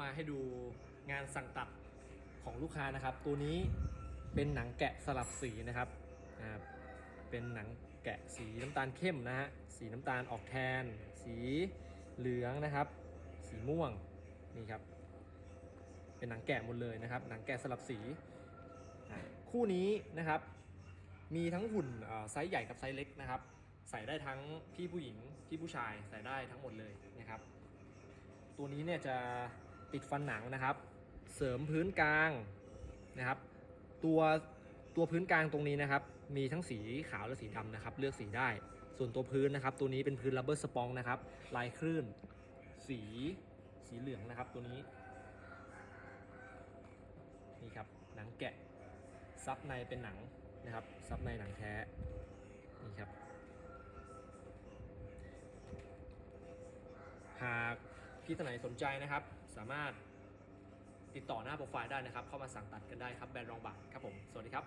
มาให้ดูงานสั่งตัดของลูกค้านะครับ ตัวนี้เป็นหนังแกะสลับสีนะครับนะครับ เป็นหนังแกะสีน้ำตาลเข้มนะฮะสีน้ำตาลออกแทน สีเหลืองนะครับ สีม่วงนี่ครับ เป็นหนังแกะหมดเลยนะครับ หนังแกะสลับสีคู่นี้นะครับ มีทั้งหุ่นไซส์ใหญ่กับไซส์เล็กนะครับ ใส่ได้ทั้งพี่ผู้หญิงพี่ผู้ชายใส่ได้ทั้งหมดเลยนะครับ ตัวนี้เนี่ยจะ ติดฟันหนังนะครับ เสริมพื้นกลางนะครับ ตัวตัวพื้นกลางตรงนี้นะครับ มีทั้งสีขาวและสีดำนะครับ เลือกสีได้ ส่วนตัวพื้นนะครับ ตัวนี้เป็นพื้นรับเบอร์สปองนะครับ ลายคลื่น สีสีเหลืองนะครับ ตัวนี้ นี่ครับหนังแกะซับในเป็นหนังนะครับซับในหนังแท้นี่ครับหาก พี่ท่านไหนสนใจนะครับ สามารถติดต่อหน้าโปรไฟล์ได้นะครับ เข้ามาสั่งตัดกันได้ครับแบรนด์รองบัตรครับผม สวัสดีครับ